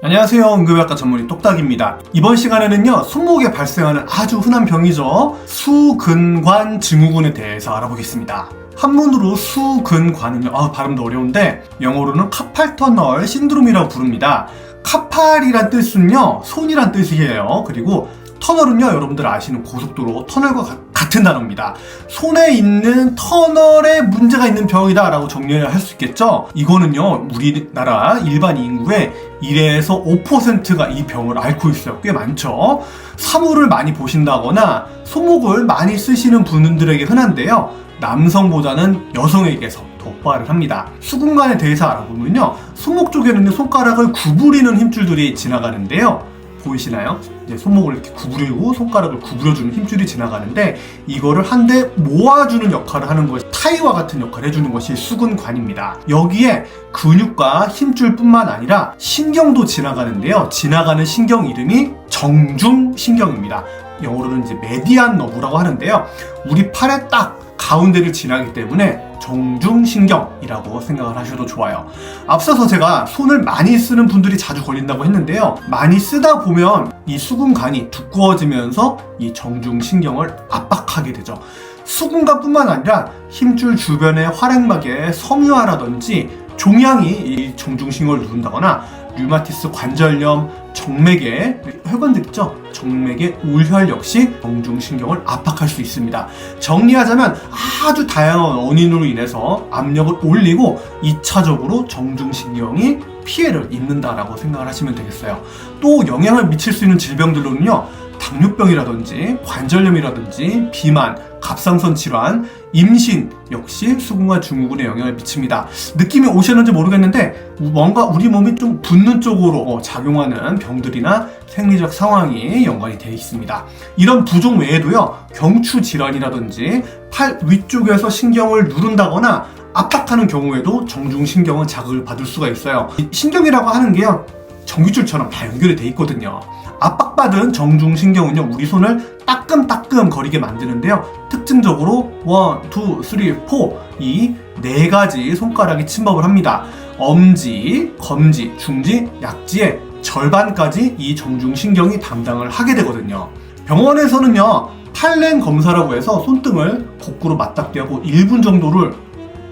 안녕하세요. 응급의학과 전문의 똑딱입니다. 이번 시간에는요, 손목에 발생하는 아주 흔한 병이죠. 수근관 증후군에 대해서 알아보겠습니다. 한문으로 수근관은요, 아, 발음도 어려운데, 영어로는 카팔터널 신드롬이라고 부릅니다. 카팔이란 뜻은요, 손이란 뜻이에요. 그리고 터널은요, 여러분들 아시는 고속도로 터널과 가- 같은 단어입니다. 손에 있는 터널에 문제가 있는 병이다 라고 정리를 할 수 있겠죠? 이거는요, 우리나라 일반 인구의 1에서 5%가 이 병을 앓고 있어요. 꽤 많죠? 사물을 많이 보신다거나 손목을 많이 쓰시는 분들에게 흔한데요. 남성보다는 여성에게서 더 빠를 합니다. 수근관에 대해서 알아보면요. 손목 쪽에는 손가락을 구부리는 힘줄들이 지나가는데요. 보이시나요? 이제 손목을 이렇게 구부리고 손가락을 구부려주는 힘줄이 지나가는데 이거를 한데 모아주는 역할을 하는 것이 타이와 같은 역할을 해주는 것이 수근관입니다. 여기에 근육과 힘줄뿐만 아니라 신경도 지나가는데요. 지나가는 신경 이름이 정중 신경입니다. 영어로는 이제 메디안 너브라고 하는데요. 우리 팔의 딱 가운데를 지나기 때문에 정중신경이라고 생각을 하셔도 좋아요. 앞서서 제가 손을 많이 쓰는 분들이 자주 걸린다고 했는데요. 많이 쓰다 보면 이 수근관이 두꺼워지면서 이 정중신경을 압박하게 되죠. 수근관뿐만 아니라 힘줄 주변의 활액막의 섬유화라든지 종양이 이 정중신경을 누른다거나 류마티스 관절염, 정맥의 혈관들 있죠? 정맥의 울혈 역시 정중신경을 압박할 수 있습니다. 정리하자면 아주 다양한 원인으로 인해서 압력을 올리고 2차적으로 정중신경이 피해를 입는다라고 생각을 하시면 되겠어요. 또 영향을 미칠 수 있는 질병들로는요. 당뇨병이라든지 관절염이라든지 비만, 갑상선 질환, 임신 역시 수근관 증후군에 영향을 미칩니다. 느낌이 오셨는지 모르겠는데 뭔가 우리 몸이 좀 붓는 쪽으로 어, 작용하는 병들이나 생리적 상황이 연관이 되어 있습니다. 이런 부종 외에도요 경추 질환이라든지 팔 위쪽에서 신경을 누른다거나 압박하는 경우에도 정중신경은 자극을 받을 수가 있어요. 이 신경이라고 하는 게요 전기줄처럼 다 연결이 돼 있거든요. 압박받은 정중신경은요, 우리 손을 따끔따끔 거리게 만드는데요. 특징적으로 1, 2, 3, 4, 이 네 가지 손가락이 침범을 합니다. 엄지, 검지, 중지, 약지의 절반까지 이 정중신경이 담당을 하게 되거든요. 병원에서는요, 팔렌 검사라고 해서 손등을 거꾸로 맞닥대고 1분 정도를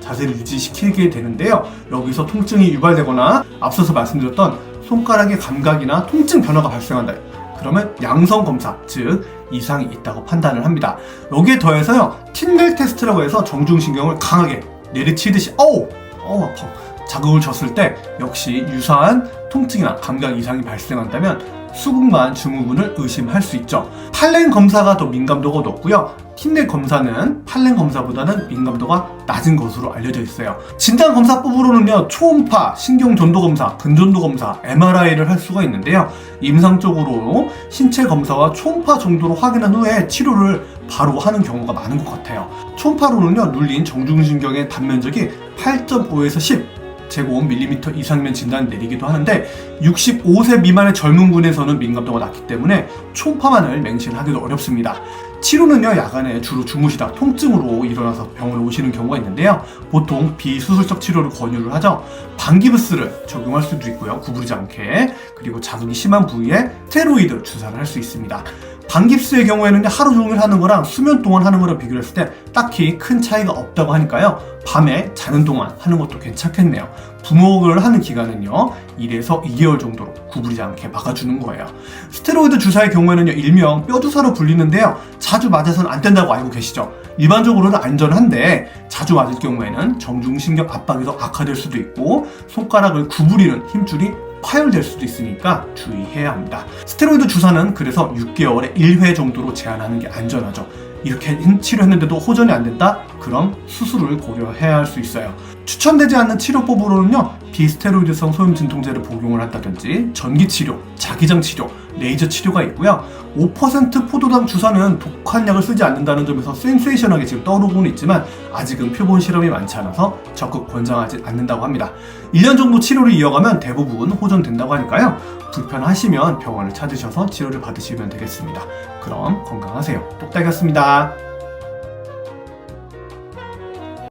자세를 유지시키게 되는데요. 여기서 통증이 유발되거나 앞서서 말씀드렸던 손가락의 감각이나 통증 변화가 발생한다. 그러면 양성 검사, 즉 이상이 있다고 판단을 합니다. 여기에 더해서요, 틴넬 테스트라고 해서 정중신경을 강하게 내리치듯이 어우, 어우 아파. 자극을 줬을 때 역시 유사한 통증이나 감각 이상이 발생한다면 수근관 증후군을 의심할 수 있죠. 팔렌 검사가 더 민감도가 높고요. 틴넬 검사는 팔렌 검사보다는 민감도가 낮은 것으로 알려져 있어요. 진단 검사법으로는요, 초음파, 신경 전도 검사, 근전도 검사, MRI를 할 수가 있는데요. 임상적으로 신체 검사와 초음파 정도로 확인한 후에 치료를 바로 하는 경우가 많은 것 같아요. 초음파로는요, 눌린 정중신경의 단면적이 8.5에서 10 제곱밀리미터 이상면 진단을 내리기도 하는데 65세 미만의 젊은 군에서는 민감도가 낮기 때문에 초음파만을 맹신하기도 어렵습니다. 치료는요 야간에 주로 주무시다 통증으로 일어나서 병원에 오시는 경우가 있는데요. 보통 비수술적 치료를 권유를 하죠. 방기브스를 적용할 수도 있고요. 구부리지 않게. 그리고 자극이 심한 부위에 스테로이드 주사를 할 수 있습니다 방깁스의 경우에는 하루 종일 하는 거랑 수면 동안 하는 거랑 비교했을 때 딱히 큰 차이가 없다고 하니까요. 밤에 자는 동안 하는 것도 괜찮겠네요. 부목을 하는 기간은요. 1에서 2개월 정도로 구부리지 않게 막아주는 거예요. 스테로이드 주사의 경우에는요. 일명 뼈주사로 불리는데요. 자주 맞아서는 안 된다고 알고 계시죠? 일반적으로는 안전한데 자주 맞을 경우에는 정중신경 압박이 더 악화될 수도 있고 손가락을 구부리는 힘줄이 파열될 수도 있으니까 주의해야 합니다. 스테로이드 주사는 그래서 6개월에 1회 정도로 제한하는 게 안전하죠. 이렇게 치료했는데도 호전이 안 된다? 그럼 수술을 고려해야 할 수 있어요. 추천되지 않는 치료법으로는요, 비스테로이드성 소염 진통제를 복용을 한다든지, 전기 치료, 자기장 치료, 레이저 치료가 있고요. 5% 포도당 주사는 독한 약을 쓰지 않는다는 점에서 센세이션하게 지금 떠오르고는 있지만 아직은 표본 실험이 많지 않아서 적극 권장하지 않는다고 합니다. 1년 정도 치료를 이어가면 대부분 호전된다고 하니까요. 불편하시면 병원을 찾으셔서 치료를 받으시면 되겠습니다. 그럼 건강하세요. 똑딱이었습니다.